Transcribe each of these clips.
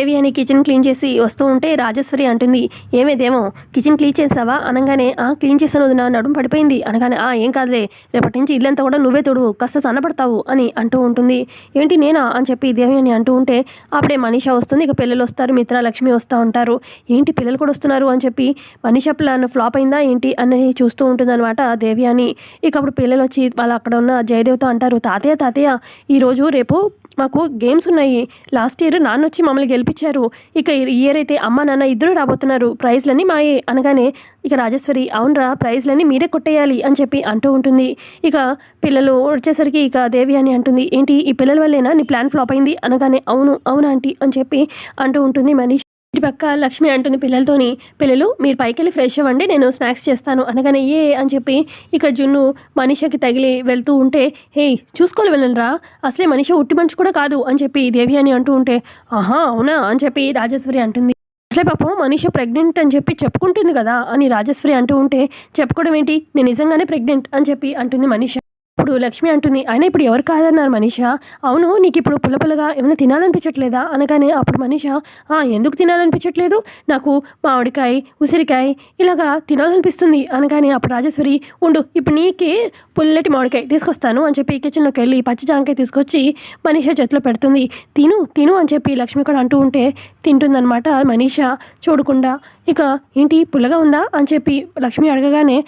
దేవి అని kitchen clean చేసి వస్తూ ఉంటే రాజేశ్వరి అంటుంది ఏమేదేమో కిచెన్ క్లీన్ చేసావా? అనగానే ఆ క్లీన్ చేసాను వదినా నడుము పడిపోయింది. అనగానే ఆ ఏం కాదులే రేపటి నుంచి ఇల్లంతా కూడా నువ్వే తోడు కాస్త సన్నపడతావు అని అంటూ ఉంటుంది. ఏంటి నేనా? అని చెప్పి దేవి అని అంటూ ఉంటే అప్పుడే మనీష వస్తుంది ఇక పిల్లలు వస్తారు మిత్ర లక్ష్మి వస్తూ ఉంటారు. ఏంటి పిల్లలు కూడా వస్తున్నారు? అని చెప్పి మనీష ప్లాన్ ఫ్లాప్ అయిందా ఏంటి? అని చూస్తూ ఉంటుందన్నమాట దేవి అని. ఇక అప్పుడు పిల్లలు వచ్చి వాళ్ళు అక్కడ ఉన్న జయదేవ్తో అంటారు తాతయ్య తాతయ్య ఈరోజు రేపు మాకు గేమ్స్ ఉన్నాయి. లాస్ట్ ఇయర్ నాన్న వచ్చి మమ్మల్ని గెలిపించారు ఇక ఇయర్ అయితే అమ్మ నాన్న ఇద్దరు రాబోతున్నారు. ప్రైజ్లన్నీ మాయే అనగానే ఇక రాజేశ్వరి అవునరా ప్రైజ్లన్నీ మీరే కొట్టేయాలి అని చెప్పి అంటూ ఉంటుంది. ఇక పిల్లలు వచ్చేసరికి ఇక దేవి అని అంటుంది. ఏంటి ఈ పిల్లల వల్లేనా? నీ ప్లాన్ ఫ్లాప్ అయింది? అనగానే అవును అవునా ఆంటీ అని చెప్పి అంటూ ఉంటుంది మనీష్ ఇటు పక్క లక్ష్మి అంటుంది పిల్లలతోని పిల్లలు మీరు పైకి వెళ్ళి ఫ్రెష్ అవ్వండి నేను స్నాక్స్ చేస్తాను అనగానే ఏ అని చెప్పి ఇక జున్ను మనిషకి తగిలి వెళ్తూ ఉంటే హే చూసుకోవాలి వెళ్ళరా అసలే మనిషి ఉట్టి మనిషి కూడా కాదు అని చెప్పి దేవి అని అంటూ ఉంటే ఆహా అవునా? అని చెప్పి రాజేశ్వరి అంటుంది. అసలే పాపం మనిషి ప్రెగ్నెంట్ అని చెప్పి చెప్పుకుంటుంది కదా అని రాజేశ్వరి అంటూ ఉంటే చెప్పుకోవడం ఏంటి? నేను నిజంగానే ప్రెగ్నెంట్ అని చెప్పి అంటుంది మనిష. ఇప్పుడు లక్ష్మి అంటుంది ఆయన ఇప్పుడు ఎవరు కాదన్నారు మనీష? అవును నీకు ఇప్పుడు పులపులగా ఏమైనా తినాలనిపించట్లేదా? అనగానే అప్పుడు మనీష "ఆ, ఎందుకు తినాలనిపించట్లేదు? నాకు మామిడికాయ ఉసిరికాయ ఇలాగా తినాలనిపిస్తుంది. అనగానే అప్పుడు రాజేశ్వరి ఉండు ఇప్పుడు నీకే పుల్లటి మామిడికాయ తీసుకొస్తాను అని చెప్పి కిచెన్లోకి వెళ్ళి పచ్చి జాంకాయ తీసుకొచ్చి మనీష చేతిలో పెడుతుంది. తిను తిను అని చెప్పి లక్ష్మి కూడా అంటూ ఉంటే తింటుందన్నమాట మనీష చూడకుండా. ఇక ఏంటి పుల్లగా ఉందా అని చెప్పి లక్ష్మి అడగగానే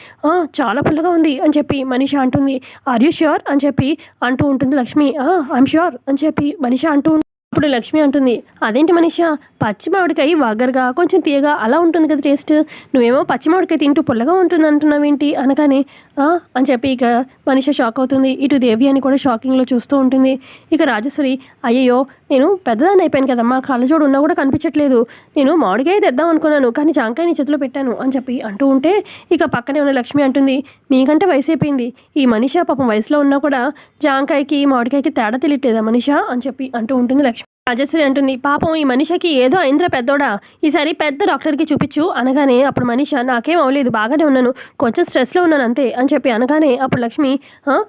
చాలా పుల్లగా ఉంది అని చెప్పి మనిష అంటుంది. ఆర్ యూ ష్యూర్ అని చెప్పి అంటూ ఉంటుంది లక్ష్మి. ఐఎమ్ ష్యూర్ అని చెప్పి మనిష అంటూ అప్పుడు లక్ష్మి అంటుంది. అదేంటి మనిష? పచ్చి మామిడికాయ వగరగా కొంచెం తీయగా అలా ఉంటుంది కదా టేస్ట్ నువ్వేమో పచ్చి మామిడికాయ తింటూ పుల్లగా ఉంటుంది అంటున్నావేంటి అనగానే అని చెప్పి ఇక మనిష షాక్ అవుతుంది. ఇటు దేవి అని కూడా షాకింగ్లో చూస్తూ ఉంటుంది. ఇక రాజేశ్వరి అయ్యయ్యో నేను పెద్దదాన్ని అయిపోయాను కదమ్మా కళ్ళజోడు ఉన్నా కూడా కనిపించట్లేదు. నేను మామిడికాయ తెద్దాం అనుకున్నాను కానీ జాంకాయ నీ చేతిలో పెట్టాను అని చెప్పి అంటూ ఉంటే ఇక పక్కనే ఉన్న లక్ష్మి అంటుంది మీకంటే వయసు అయిపోయింది. ఈ మనిష పాపం వయసులో ఉన్నా కూడా జాంకాయకి మామిడికాయకి తేడా తెలియట్లేదా మనిష? అని చెప్పి అంటూ ఉంటుంది లక్ష్మి. రాజేశ్వరి అంటుంది పాపం ఈ మనిషికి ఏదో అయిందిరా పెద్దోడా. ఈసారి పెద్ద డాక్టర్కి చూపించు. అనగానే అప్పుడు మనిష నాకేం అవ్వలేదు బాగానే ఉన్నాను. కొంచెం స్ట్రెస్లో ఉన్నాను అంతే అని చెప్పి అనగానే అప్పుడు లక్ష్మి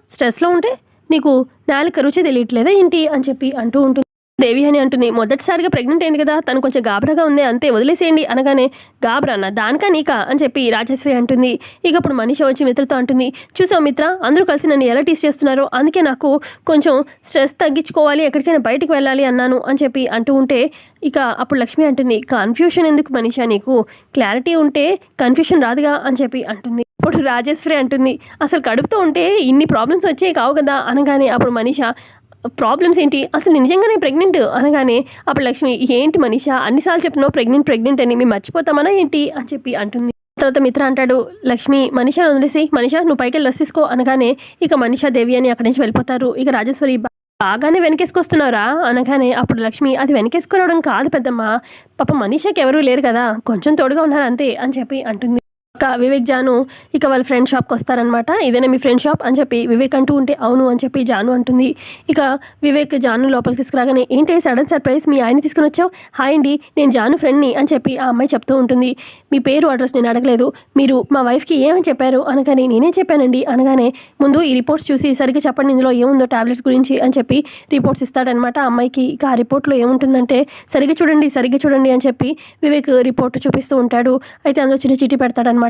స్ట్రెస్లో ఉంటే నీకు నాలుక రుచి తెలియట్లేదా ఏంటి? అని చెప్పి అంటూ ఉంటుంది. దేవి అని అంటుంది. మొదటిసారిగా ప్రెగ్నెంట్ అయింది కదా తను కొంచెం గాబరాగా ఉంది అంతే వదిలేసేయండి అనగానే గాబరానా దానికా నీకా? అని చెప్పి రాజేశ్వరి అంటుంది. ఇక అప్పుడు మనిషి వచ్చి మిత్రతో అంటుంది చూసావు మిత్ర అందరూ కలిసి నన్ను ఎలా టీస్ చేస్తున్నారో అందుకే నాకు కొంచెం స్ట్రెస్ తగ్గించుకోవాలి ఎక్కడికైనా బయటికి వెళ్ళాలి అన్నాను అని చెప్పి అంటూ ఉంటే ఇక అప్పుడు లక్ష్మి అంటుంది కన్ఫ్యూషన్ ఎందుకు మనిషా నీకు క్లారిటీ ఉంటే కన్ఫ్యూషన్ రాదుగా అని చెప్పి అంటుంది. ఇప్పుడు రాజేశ్వరి అంటుంది అసలు కడుపుతో ఉంటే ఇన్ని ప్రాబ్లమ్స్ వచ్చాయి కావు కదా అనగానే అప్పుడు మనిష ప్రాబ్లమ్స్ ఏంటి? అసలు నిజంగానే ప్రెగ్నెంట్? అనగానే అప్పుడు లక్ష్మి ఏంటి మనిష? అన్నిసార్లు చెప్పినావు ప్రెగ్నెంట్ ప్రెగ్నెంట్ అని మేము మర్చిపోతామనా ఏంటి? అని చెప్పి అంటుంది. తర్వాత మిత్ర అంటాడు లక్ష్మి మనిష వదిలేసి మనిష నువ్వు పైకి వెళ్ళి రసిసుకో అనగానే ఇక మనిషా దేవి అని అక్కడి నుంచి వెళ్ళిపోతారు. ఇక రాజేశ్వరి బాగానే వెనకేసుకొస్తున్నారా? అనగానే అప్పుడు లక్ష్మి అది వెనకేసుకురావడం కాదు పెద్దమ్మ. పాప మనిషకి ఎవరూ లేరు కదా. కొంచెం తోడుగా ఉన్నారు అంతే అని చెప్పి అంటుంది. ఇక వివేక్ జాను ఇక వాళ్ళ ఫ్రెండ్ షాప్కి వస్తారనమాట ఇదేనా మీ ఫ్రెండ్ షాప్ అని చెప్పి వివేక్ అంటూ ఉంటే అవును అని చెప్పి జాను అంటుంది. ఇక వివేక్ జాను లోపలికి తీసుకురాగానే ఏంటి సడన్ సర్ప్రైజ్ మీ ఆయన తీసుకుని వచ్చావు? హాయ్ అండి నేను జాను ఫ్రెండ్ని అని చెప్పి ఆ అమ్మాయి చెప్తూ ఉంటుంది. మీ పేరు అడ్రస్ నేను అడగలేదు. మీరు మా వైఫ్కి ఏమని చెప్పారు? అనగానే నేనే చెప్పానండి. అనగానే ముందు ఈ రిపోర్ట్స్ చూసి సరిగ్గా చెప్పండి ఇందులో ఏముందో టాబ్లెట్స్ గురించి అని చెప్పి రిపోర్ట్స్ ఇస్తాడనమాట ఆ అమ్మాయికి. ఇక ఆ రిపోర్ట్లో ఏముంటుందంటే సరిగ్గా చూడండి సరిగ్గా చూడండి అని చెప్పి వివేక్ రిపోర్ట్ చూపిస్తూ ఉంటాడు. అయితే అందులో చిన్న చీటీ పెడతాడనమాట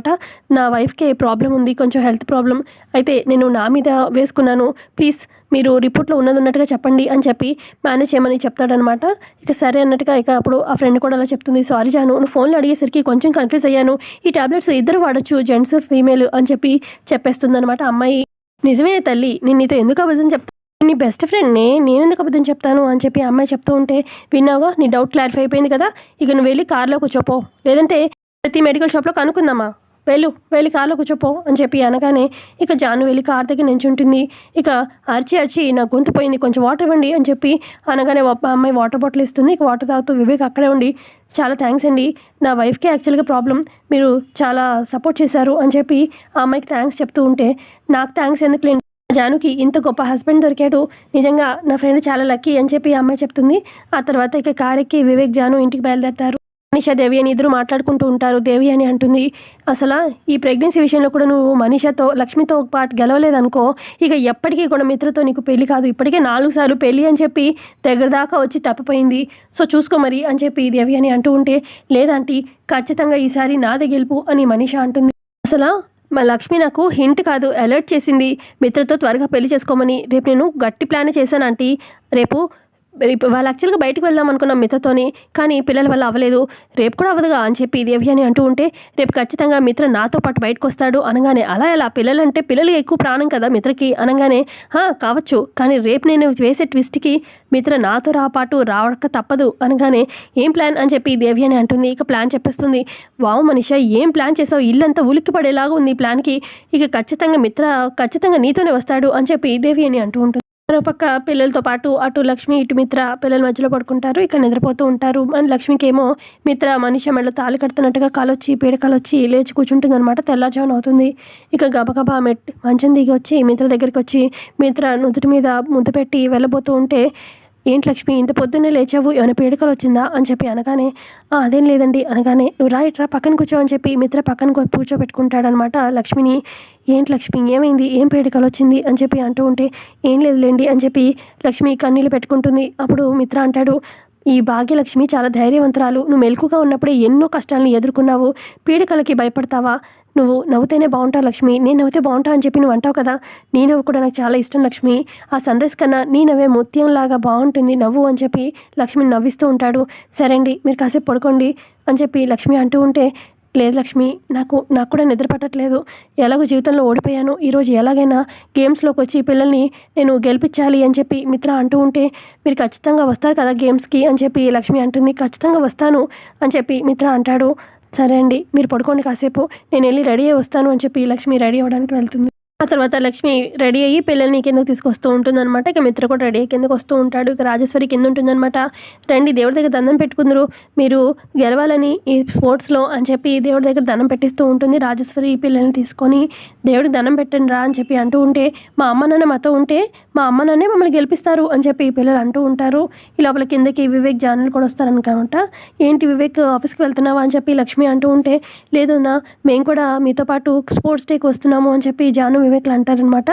నా వైఫ్కి ప్రాబ్లం ఉంది కొంచెం హెల్త్ ప్రాబ్లం అయితే నేను నా మీద వేసుకున్నాను. ప్లీజ్ మీరు రిపోర్ట్లో ఉన్నది ఉన్నట్టుగా చెప్పండి అని చెప్పి మేనేజ్ చేయమని చెప్తాడనమాట ఇక సరే అన్నట్టుగా ఇక అప్పుడు ఆ ఫ్రెండ్ కూడా అలా చెప్తుంది సారీ జాను నువ్వు ఫోన్లో అడిగేసరికి కొంచెం కన్ఫ్యూజ్ అయ్యాను. ఈ టాబ్లెట్స్ ఇద్దరు వాడచ్చు జెంట్స్ ఫీమేల్ అని చెప్పి చెప్పేస్తుంది అనమాట అమ్మాయి. నిజమే తల్లి నేను నీతో ఎందుకు అబద్ధం చెప్తాను నీ బెస్ట్ ఫ్రెండ్ని నేను ఎందుకు అబద్ధం చెప్తాను? అని చెప్పి ఆ అమ్మాయి చెప్తూ ఉంటే విన్నావుగా నీ డౌట్ క్లారిఫై అయిపోయింది కదా ఇక నువ్వు వెళ్ళి కార్లో కూర్చోపో. లేదంటే ప్రతి మెడికల్ షాప్లో కనుక్కుందామా? వెళ్ళు వెళ్ళి కార్లో కూర్చోపో అని చెప్పి అనగానే ఇక జాను వెళ్ళి కార్ దగ్గర నించుంటుంది ఇక అరిచి అరిచి నా గొంతు పోయింది. కొంచెం వాటర్ ఇవ్వండి అని చెప్పి అనగానే ఒక అమ్మాయి వాటర్ బాటిల్ ఇస్తుంది. ఇక వాటర్ తాగుతూ వివేక్ అక్కడే ఉండి చాలా థ్యాంక్స్ అండి. నా వైఫ్కి యాక్చువల్గా ప్రాబ్లం. మీరు చాలా సపోర్ట్ చేశారు అని చెప్పి ఆ అమ్మాయికి థ్యాంక్స్ చెప్తూ ఉంటే నాకు థ్యాంక్స్ ఎందుకు లేండి జానుకి ఇంత గొప్ప హస్బెండ్ దొరికాడు. నిజంగా నా ఫ్రెండ్ చాలా లక్కీ అని చెప్పి ఆ అమ్మాయి చెప్తుంది. ఆ తర్వాత ఇక కారెక్కి వివేక్ జాను ఇంటికి బయలుదేరతారు. మనీషా దేవి అని ఇద్దరు మాట్లాడుకుంటూ ఉంటారు. దేవి అని అంటుంది అసలు ఈ ప్రెగ్నెన్సీ విషయంలో కూడా నువ్వు మనీషాతో లక్ష్మితో ఒక పాటు గెలవలేదనుకో ఇక ఎప్పటికీ కూడా మిత్రతో నీకు పెళ్ళి కాదు. ఇప్పటికే నాలుగు సార్లు పెళ్ళి అని చెప్పి దగ్గర దాకా వచ్చి తప్పిపోయింది. సో చూసుకో మరి అని చెప్పి దేవి అని అంటూ ఉంటే లేదంటీ ఖచ్చితంగా ఈసారి నాదే గెలుపు అని మనీష అంటుంది. అసలు? మా లక్ష్మి నాకు హింట్ కాదు అలర్ట్ చేసింది. మిత్రతో త్వరగా పెళ్ళి చేసుకోమని. రేపు నేను గట్టి ప్లాన్ చేశాను ఆంటీ. రేపు వాళ్ళు యాక్చువల్గా బయటకు వెళ్దాం అనుకున్నాం మిత్రతోని కానీ పిల్లల వల్ల అవ్వలేదు. రేపు కూడా అవ్వదుగా అని చెప్పి దేవి అని అంటూ ఉంటే రేపు ఖచ్చితంగా మిత్ర నాతో పాటు బయటకు వస్తాడు అనగానే అలా ఎలా? పిల్లలంటే పిల్లలు ఎక్కువ ప్రాణం కదా మిత్రకి అనగానే "హా, కావచ్చు కానీ రేపు నేను వేసే ట్విస్ట్కి మిత్ర నాతో రాపాటు రావక తప్పదు అనగానే ఏం ప్లాన్? అని చెప్పి దేవి అని అంటుంది. ఇక ప్లాన్ చెప్పేస్తుంది. వావ్ మనిష ఏం ప్లాన్ చేసావు? ఇల్లంతా ఉలిక్కి పడేలాగా ఉంది ఈ ప్లాన్కి. ఇక ఖచ్చితంగా మిత్ర ఖచ్చితంగా నీతోనే వస్తాడు అని చెప్పి దేవి అని అంటూ ఉంటుంది. మరోపక్క పిల్లలతో పాటు అటు లక్ష్మి ఇటు మిత్ర పిల్లల మధ్యలో పడుకుంటారు. ఇక నిద్రపోతూ ఉంటారు. మన లక్ష్మికి ఏమో మిత్ర మనిషి మెళ్ళ తాళి కడుతున్నట్టుగా కాలొచ్చి పీడకాలొచ్చి లేచి కూర్చుంటుంది అనమాట తెల్లారుజామున అవుతుంది. ఇక గబగబా మెట్ మంచం దిగి వచ్చి మిత్ర దగ్గరికి వచ్చి మిత్ర నుదుటి మీద ముద్దు పెట్టి వెళ్ళబోతూ ఉంటే ఏంటి లక్ష్మి ఇంత పొద్దున్నే లేచావు ఏమైనా పీడకలు వచ్చిందా? అని చెప్పి అనగానే అదేం లేదండి. అనగానే నువ్వు రాయిట్రా పక్కన కూర్చో అని చెప్పి మిత్ర పక్కన కూర్చోబెట్టుకుంటాడనమాట. లక్ష్మిని ఏంటి లక్ష్మి ఏమైంది? ఏం పీడకలు వచ్చింది? అని చెప్పి అంటూ ఉంటే ఏం లేదులేండి అని చెప్పి లక్ష్మి కన్నీళ్ళు పెట్టుకుంటుంది. అప్పుడు మిత్ర అంటాడు ఈ భాగ్యలక్ష్మి చాలా ధైర్యవంతురాలు. నువ్వు మెలకుగా ఉన్నప్పుడే ఎన్నో కష్టాలను ఎదుర్కొన్నావు. పీడకలకి భయపడతావా? నువ్వు నవ్వుతేనే బాగుంటావు లక్ష్మి. నేను నవ్వుతే బాగుంటా అని చెప్పి నువ్వు అంటావు కదా? నీ నవ్వు కూడా నాకు చాలా ఇష్టం లక్ష్మి. ఆ సన్ రైజ్ కన్నా నీ నవ్వే ముత్యంలాగా బాగుంటుంది. నవ్వు అని చెప్పి లక్ష్మిని నవ్విస్తూ ఉంటాడు. సరే అండి మీరు కాసేపు పడుకోండి అని చెప్పి లక్ష్మి అంటూ ఉంటే లేదు లక్ష్మి నాకు నాకు కూడా నిద్ర పట్టట్లేదు. ఎలాగో జీవితంలో ఓడిపోయాను. ఈరోజు ఎలాగైనా గేమ్స్లోకి వచ్చి పిల్లల్ని నేను గెలిపించాలి అని చెప్పి మిత్ర అంటూ ఉంటే మీరు ఖచ్చితంగా వస్తారు కదా గేమ్స్కి అని చెప్పి లక్ష్మి అంటుంది. ఖచ్చితంగా వస్తాను అని చెప్పి మిత్ర అంటాడు. సరే అండి మీరు పడుకోండి కాసేపు. నేను వెళ్ళి రెడీ అయ్యి వస్తాను అని చెప్పి లక్ష్మి రెడీ అవ్వడానికి వెళ్తుంది. ఆ తర్వాత లక్ష్మి రెడీ అయ్యి పిల్లల్ని కిందకు తీసుకొస్తూ ఉంటుందన్నమాట. ఇక మిత్ర కూడా రెడీ అయ్యి కిందకు వస్తూ ఉంటాడు. ఇక రాజేశ్వరి కింద ఉంటుందన్నమాట. రండి దేవుడి దగ్గర దండం పెట్టుకుందరు. మీరు గెలవాలని ఈ స్పోర్ట్స్లో అని చెప్పి దేవుడి దగ్గర దండం పెట్టిస్తూ ఉంటుంది. రాజేశ్వరి ఈ పిల్లల్ని తీసుకొని దేవుడికి దండం పెట్టండి రా అని చెప్పి అంటూ ఉంటే మా అమ్మ నాన్న మాతో ఉంటే మా అమ్మ నన్నే మమ్మల్ని గెలిపిస్తారు అని చెప్పి ఈ పిల్లలు అంటూ ఉంటారు. ఈ లోపల కిందకి వివేక్ జానులు కూడా వస్తారనుకుంటా. ఏంటి వివేక్ ఆఫీస్కి వెళ్తున్నావా అని చెప్పి లక్ష్మి అంటూ ఉంటే లేదు నా మేము కూడా మీతో పాటు స్పోర్ట్స్ డేకి వస్తున్నాము అని చెప్పి జాను వివేక్లు అంటారనమాట.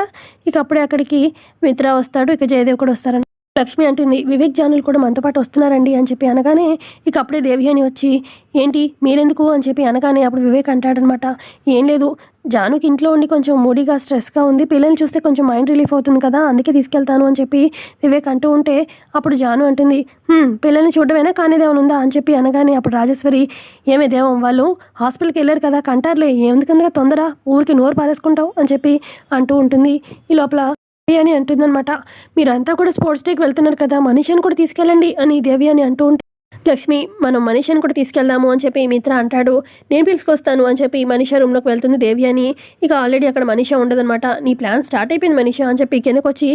ఇక అప్పుడే అక్కడికి మిత్ర వస్తాడు ఇక జయదేవ్ కూడా వస్తారని లక్ష్మి అంటుంది వివేక్ జానులు కూడా మనతో పాటు వస్తున్నారండి అని చెప్పి అనగానే ఇక అప్పుడే దేవి అని వచ్చి ఏంటి మీరెందుకు? అని చెప్పి అనగానే అప్పుడు వివేక్ అంటాడనమాట ఏం లేదు జానుకి ఇంట్లో ఉండి కొంచెం మూడీగా స్ట్రెస్గా ఉంది పిల్లల్ని చూస్తే కొంచెం మైండ్ రిలీఫ్ అవుతుంది కదా అందుకే తీసుకెళ్తాను అని చెప్పి వివేక్ అంటూ ఉంటే అప్పుడు జాను అంటుంది "హ్మ్, పిల్లల్ని కానీ కానిదేమైనా ఉందా? అని చెప్పి అనగానే అప్పుడు రాజేశ్వరి ఏమే దేవం వాళ్ళు హాస్పిటల్కి వెళ్ళారు కదా కంటారులే ఎందుకందుగా తొందర ఊరికి నోరు పారేసుకుంటావు అని చెప్పి అంటూ ఉంటుంది. ఈ లోపల అని అంటుందన్నమాట. మీరంతా కూడా స్పోర్ట్స్ డేకి వెళ్తున్నారు కదా మనిషిని కూడా తీసుకెళ్ళండి అని దేవి అని అంటూ ఉంటే లక్ష్మి మనం మనిషిని కూడా తీసుకెళ్దాము అని చెప్పి మిత్ర అంటాడు. నేను పిలుచుకొస్తాను అని చెప్పి మనిష రూమ్లోకి వెళ్తుంది దేవి అని. ఇక ఆల్రెడీ అక్కడ మనిష ఉండదన్నమాట. నీ ప్లాన్ స్టార్ట్ అయిపోయింది మనిష అని చెప్పి కిందకు వచ్చి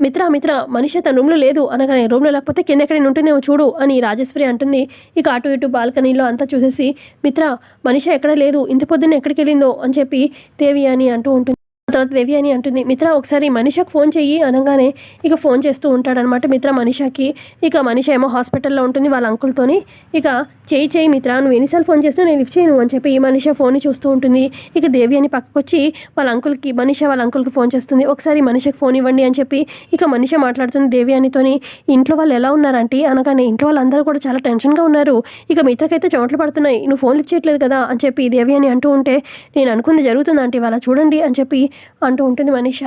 మిత్ర మిత్ర మనిషి తన రూమ్లో లేదు అనగానే రూమ్లో లేకపోతే కింద ఎక్కడైనా ఉంటుందేమో చూడు అని రాజేశ్వరి అంటుంది. ఇక అటు ఇటు బాల్కనీలో అంతా చూసేసి మిత్ర మనిషి ఎక్కడ లేదు ఇంత పొద్దున్న ఎక్కడికి వెళ్ళిందో అని చెప్పి దేవి అని అంటూ ఉంటుంది. తర్వాత దేవి అని అంటుంది మిత్ర ఒకసారి మనిషకు ఫోన్ చెయ్యి అనగానే ఇక ఫోన్ చేస్తూ ఉంటాడనమాట మిత్ర మనిషాకి. ఇక మనిష ఏమో హాస్పిటల్లో ఉంటుంది వాళ్ళ అంకుల్తోని. ఇక చేయి చేయి మిత్ర నువ్వు ఎన్నిసార్లు ఫోన్ చేసినా నేను లిఫ్ట్ చేయను అని చెప్పి ఈ మనిష ఫోన్ చూస్తూ ఉంటుంది. ఇక దేవి అని పక్కకు వచ్చి వాళ్ళ అంకుల్కి మనిష వాళ్ళ అంకుల్కి ఫోన్ చేస్తుంది. ఒకసారి మనిషకు ఫోన్ ఇవ్వండి అని చెప్పి ఇక మనిష మాట్లాడుతుంది దేవి అనితోని. ఇంట్లో వాళ్ళు ఎలా ఉన్నారంటే అనగానే ఇంట్లో వాళ్ళందరూ కూడా చాలా టెన్షన్గా ఉన్నారు. ఇక మిత్రకైతే చెమటలు పడుతున్నాయి. నువ్వు ఫోన్ లిఫ్ట్ చేయట్లేదు కదా అని చెప్పి దేవి అని అంటూ ఉంటే నేను అనుకుంది జరుగుతుంది అంటే వాళ్ళ చూడండి అని చెప్పి అంటూ ఉంటుంది మనిష.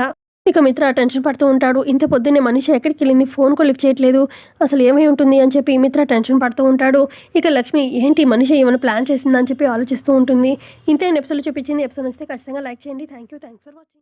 ఇక మిత్ర టెన్షన్ పడుతూ ఉంటాడు. ఇంత పొద్దున్నే మనిషి ఎక్కడికి వెళ్ళింది? ఫోన్ కూడా లిఫ్ట్ చేయట్లేదు. అసలు ఏమై ఉంటుంది అని చెప్పి మిత్ర టెన్షన్ పడుతూ ఉంటాడు. ఇక లక్ష్మి ఏంటి మనిషి ఏమైనా ప్లాన్ చేసిందని చెప్పి ఆలోచిస్తూ ఉంటుంది. ఇంతే ఎపిసోడ్ చూపించింది. ఎపిసోడ్ వస్తే ఖచ్చితంగా లైక్ చేయండి. Thank you thanks for watching